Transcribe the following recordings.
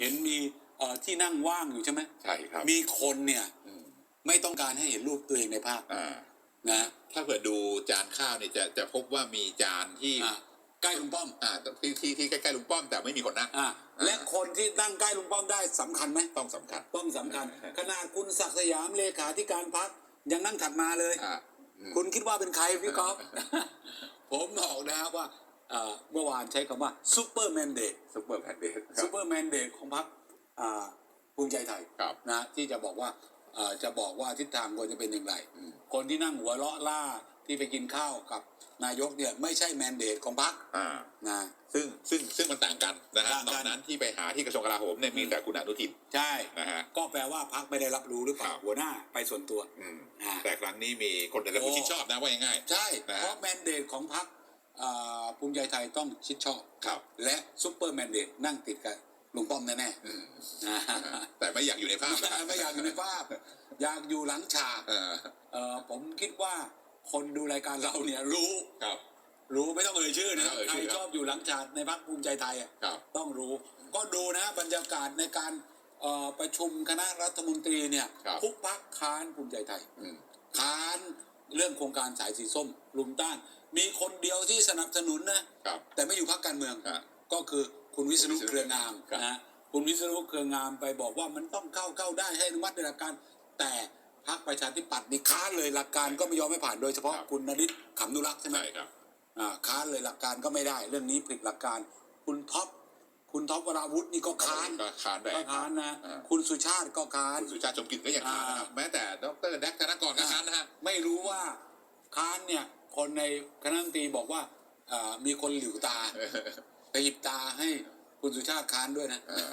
เห็นมีเอ่อที่นั่งว่างอยู่ใช่ไหมใช่ครับมีคนเนี่ยอืมไม่ต้องการให้เห็นรูปตัวเองในภาพอ่านะถ้าเกิดดูจานข้าวเนี่ยจะจะพบว่ามีจานที่อะใกล้ลุงป้อมอ่าที่ที่ที่ใกล้ๆลุงป้อมแต่ไม่มีคนนั่ง อะและคนที่นั่งใกล้ลุงป้อมได้สำคัญไหมต้องสำคัญ ต้องสำคัญขนาดคุณศักดิ์สยามเลขาธิการพักยังนั่งถัดมาเลย อ่าอืม คุณคิดว่าเป็นใครพี่ก๊อฟ ผมบอกนะครับว่า เอ่อเมื่อวานใช้คำว่าซูเปอร์แมนเดตซุปเปอร์แพนเดทครัซูบเปอร์แมนเดตของพรรคอ่าภูมิใจไทยครับนะที่จะบอกว่าเอ่อจะบอกว่าทิศทางควรจะเป็นอย่างไรอืมคนที่นั่งหัวเราะล่าที่ไปกินข้าวกับนายกเนี่ยไม่ใช่แมนเดตของพรรคอ่านะซึ่งซึ่งซึ่งมันต่างกันนะฮะต่างตกัอนนนั้นที่ไปหาที่กระทรวงกลาโหมเนี่ยมีแต่คุณอนุทินใช่นะฮะก็แปลว่าพรรคไม่ได้รับรู้หรือเปล่าครับหัวหน้าไปส่วนตัวอืมอ่าแต่ครั้งนี้มีคนในระบบโอ้ที่ชอบนะว่าง่ายใช่นะฮะเพราะแมนเดตของพรรคอ่า ภูมิใจไทยต้องชิดชอบๆครับ และซูเปอร์แมนเดตนั่งติดกับลุงป้อมแน่อืมๆนะแต่ไม่อยากอยู่ในภาพนะไม่อยากอยู่ในภาพ อยากอยู่หลังฉากเออเอ่อผมคิดว่าคนดูรายการเราเนี่ยรู้ครับ รู้ไม่ต้องเอ่ยชื่อนะไม่ต้องเอ่ยใครชื่อครับชอบอยู่หลังฉากในพรรคภูมิใจไทยอะครับต้องรู้ ก็ดูนะบรรยากาศในการเอ่อประชุมคณะรัฐมนตรีเนี่ยครับทุกพรรคค้านภูมิใจไทยอืมค้านเรื่องโครงการสายสีส้มลุมต้าน มีคนเดียว ที่สนับสนุนนะครับ แต่ไม่อยู่พรรคการเมืองอะก็คือคุณวิษณุคุณวิษณุเครืองามครับ นะฮะคุณวิษณุเครืองามไปบอกว่ามันต้องเข้าเข้าได้ให้อนุมัติในหลักการ แต่พรรคประชาธิปัตย์นี่ค้านเลยหลักการก็ไม่ยอมให้ผ่านโดยเฉพาะคุณนริศขำนุรักษ์ใช่ไหม ใช่ครับ อ่าค้านเลยหลักการก็ไม่ได้ เรื่องนี้ผิดหลักการ คุณท็อปคุณท็อปวราวุฒินี่ก็ค้านก็ค้านไปก็ค้านนะ อ่า คุณสุชาติก็ค้าน คุณสุชาติชมกลิ่นก็ยังค้านนะครับอ่าแม้แต่ดรแดกธนกรก็ค้านนะฮะ ไม่รู้ว่าค้านเนี่ย คนในคณะรัฐมนตรีบอกว่าอ่ามีคนหลิวตาไปหยิบตาให้คุณสุชาติค้านด้วยนะเออ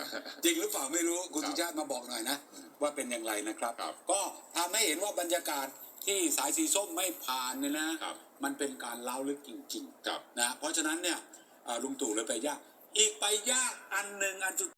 จริงหรือเปล่าไม่รู้คุณครับสุชาติมาบอกหน่อยนะ ว่าเป็นอย่างไรนะครับครับก็ทำให้เห็นว่าบรรยากาศที่สายสีส้มไม่ผ่านเนี่ยนะครับมันเป็นการเล้าลึกจริงครับๆนะเพราะฉะนั้นเนี่ยอ่าลุงตู่เลยไปยาก อีกไปยากอันหนึ่งอันสุด